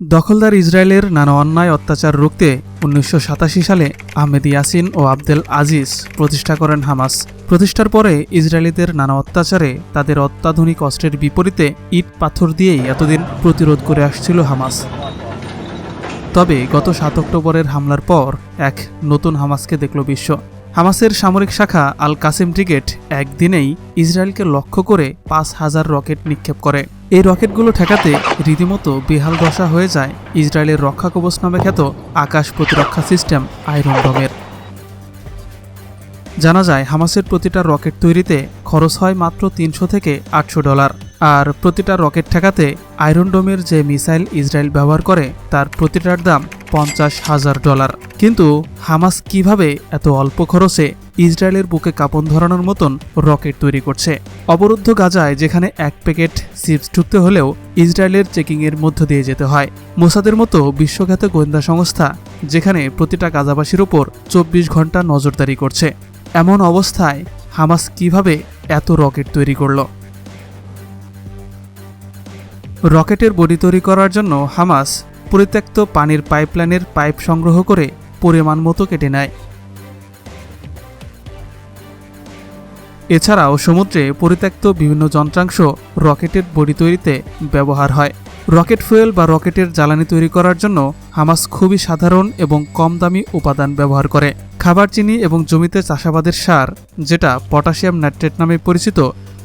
দখলদার ইসরায়েলের নানা অন্যায় অত্যাচার রুখতে উনিশশো সাতাশি সালে আহমেদ ইয়াসিন ও আবদেল আজিজ প্রতিষ্ঠা করেন হামাস। প্রতিষ্ঠার পরে ইসরায়েলিদের নানা অত্যাচারে তাদের অত্যাধুনিক অস্ত্রের বিপরীতে ইট পাথর দিয়েই এতদিন প্রতিরোধ করে আসছিল হামাস। তবে গত সাত অক্টোবরের হামলার পর এক নতুন হামাসকে দেখল বিশ্ব। হামাসের সামরিক শাখা আল কাসিম ব্রিগেড একদিনেই ইসরায়েলকে লক্ষ্য করে পাঁচ হাজার রকেট নিক্ষেপ করে। এই রকেটগুলো ঠেকাতে রীতিমতো বেহাল দশা হয়ে যায় ইসরায়েলের রক্ষা কবচ নামে খ্যাত আকাশ প্রতিরক্ষা সিস্টেম আয়রন ডোমের জানা যায়, হামাসের প্রতিটা রকেট তৈরিতে খরচ হয় মাত্র তিনশো থেকে আটশো ডলার। আর প্রতিটা রকেট ঠেকাতে আয়রন ডোমের যে মিসাইল ইসরায়েল ব্যবহার করে, তার প্রতিটার দাম পঞ্চাশ হাজার ডলার। কিন্তু হামাস কীভাবে এত অল্প খরচে ইসরায়েলের বুকে কাপন ধরানোর মতন রকেট তৈরি করছে? অবরুদ্ধ গাজায় যেখানে এক প্যাকেট চিপস ঢুকতে হলেও ইসরায়েলের চেকিংয়ের মধ্য দিয়ে যেতে হয়। মোসাদের মতো বিশ্বখ্যাত গোয়েন্দা সংস্থা, যেখানে প্রতিটা গাজাবাসীর ওপর চব্বিশ ঘণ্টা নজরদারি করছে। এমন অবস্থায় হামাস কীভাবে এত রকেট তৈরি করল? রকেটের বডি তৈরি করার জন্য হামাস পরিত্যক্ত পানির পাইপলাইনের পাইপ সংগ্রহ করে পরিমাণ মতো কেটে নেয়। এছাড়াও সমুদ্রে পরিত্যক্ত বিভিন্ন যন্ত্রাংশ রকেটের বডি তৈরিতে ব্যবহার হয়। রকেট ফুয়েল বা রকেটের জ্বালানি তৈরি করার জন্য হামাস খুবই সাধারণ এবং কম দামি উপাদান ব্যবহার করে। খাবার চিনি এবং জমিতে চাষাবাদের সার, যেটা পটাশিয়াম নাইট্রেট নামে পরিচিত,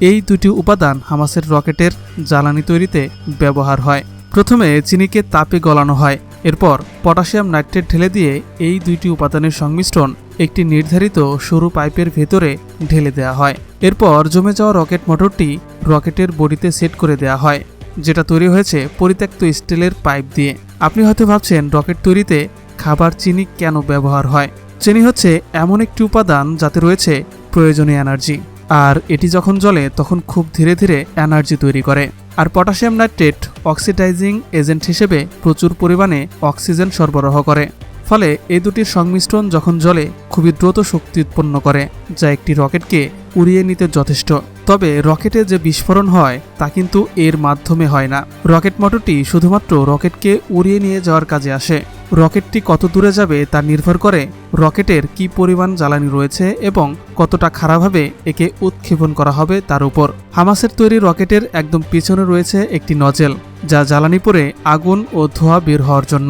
এই দুটি উপাদান হামাসের রকেটের জ্বালানি তৈরিতে ব্যবহার হয়। প্রথমে চিনিকে তাপে গলানো হয়, এরপর পটাশিয়াম নাইট্রেট ঢেলে দিয়ে এই দুইটি উপাদানের সংমিশ্রণ একটি নির্ধারিত সরু পাইপের ভেতরে ঢেলে দেওয়া হয়। এরপর জমে যাওয়া রকেট মোটরটি রকেটের বডিতে সেট করে দেওয়া হয়, যেটা তৈরি হয়েছে পরিত্যক্ত স্টিলের পাইপ দিয়ে। আপনি হয়তো ভাবছেন, রকেট তৈরিতে খাবার চিনি কেন ব্যবহার হয়? চিনি হচ্ছে এমন একটি উপাদান যাতে রয়েছে প্রয়োজনীয় এনার্জি। আর এটি যখন জ্বলে, তখন খুব ধীরে ধীরে এনার্জি তৈরি করে। আর পটাশিয়াম নাইট্রেট অক্সিডাইজিং এজেন্ট হিসেবে প্রচুর পরিমাণে অক্সিজেন সরবরাহ করে। ফলে এই দুটির সংমিশ্রণ যখন জলে খুবই দ্রুত শক্তি উৎপন্ন করে, যা একটি রকেটকে উড়িয়ে নিতে যথেষ্ট। তবে রকেটে যে বিস্ফোরণ হয়, তা কিন্তু এর মাধ্যমে হয় না। রকেট মোটরটি শুধুমাত্র রকেটকে উড়িয়ে নিয়ে যাওয়ার কাজে আসে। রকেটটি কত দূরে যাবে তা নির্ভর করে রকেটের কি পরিমাণ জ্বালানি রয়েছে এবং কতটা খারাপভাবে একে উৎক্ষেপণ করা হবে তার উপর। হামাসের তৈরি রকেটের একদম পিছনে রয়েছে একটি নজেল, যা জ্বালানি পরে আগুন ও ধোঁয়া বের হওয়ার জন্য।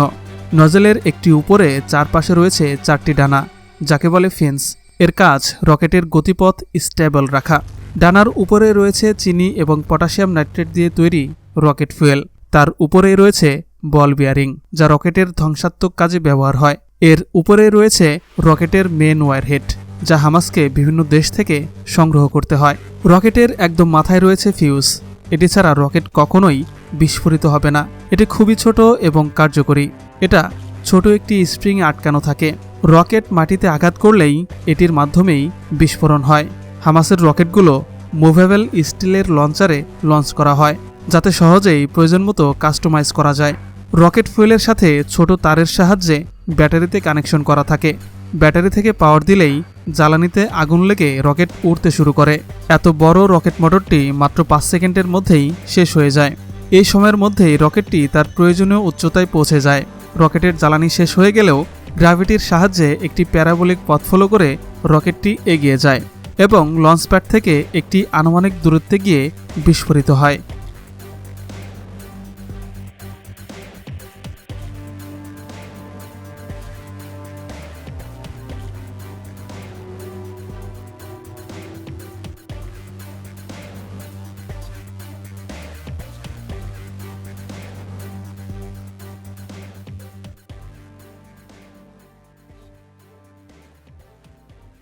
নজেলের একটি উপরে চারপাশে রয়েছে চারটি ডানা, যাকে বলে ফেন্স। এর কাজ রকেটের গতিপথ স্টেবল রাখা। ডানার উপরে রয়েছে চিনি এবং পটাশিয়াম নাইট্রেট দিয়ে তৈরি রকেট ফুয়েল। তার উপরে রয়েছে বল বিয়ারিং, যা রকেটের ধ্বংসাত্মক কাজে ব্যবহার হয়। এর উপরে রয়েছে রকেটের মেন ওয়ারহেড যা হামাসকে বিভিন্ন দেশ থেকে সংগ্রহ করতে হয়। রকেটের একদম মাথায় রয়েছে ফিউজ। এটি ছাড়া রকেট কখনোই বিস্ফোরিত হবে না। এটি খুবই ছোট এবং কার্যকরী। এটা ছোট একটি স্প্রিং আটকানো থাকে। রকেট মাটিতে আঘাত করলেই এটির মাধ্যমেই বিস্ফোরণ হয়। হামাসের রকেটগুলো মুভেবল স্টিলের লঞ্চারে লঞ্চ করা হয়, যাতে সহজেই প্রয়োজন মতো কাস্টমাইজ করা যায়। রকেট ফুয়েলের সাথে ছোট তারের সাহায্যে ব্যাটারিতে কানেকশন করা থাকে। ব্যাটারি থেকে পাওয়ার দিলেই জ্বালানিতে আগুন লেগে রকেট উড়তে শুরু করে। এত বড় রকেট মোটরটি মাত্র পাঁচ সেকেন্ডের মধ্যেই শেষ হয়ে যায়। এই সময়ের মধ্যেই রকেটটি তার প্রয়োজনীয় উচ্চতায় পৌঁছে যায়। রকেটের জ্বালানি শেষ হয়ে গেলেও গ্র্যাভিটির সাহায্যে একটি প্যারাবোলিক পথ ফলো করে রকেটটি এগিয়ে যায়। এবং লঞ্চপ্যাড থেকে একটি আনুমানিক দূরত্বে গিয়ে বিস্ফোরিত হয়।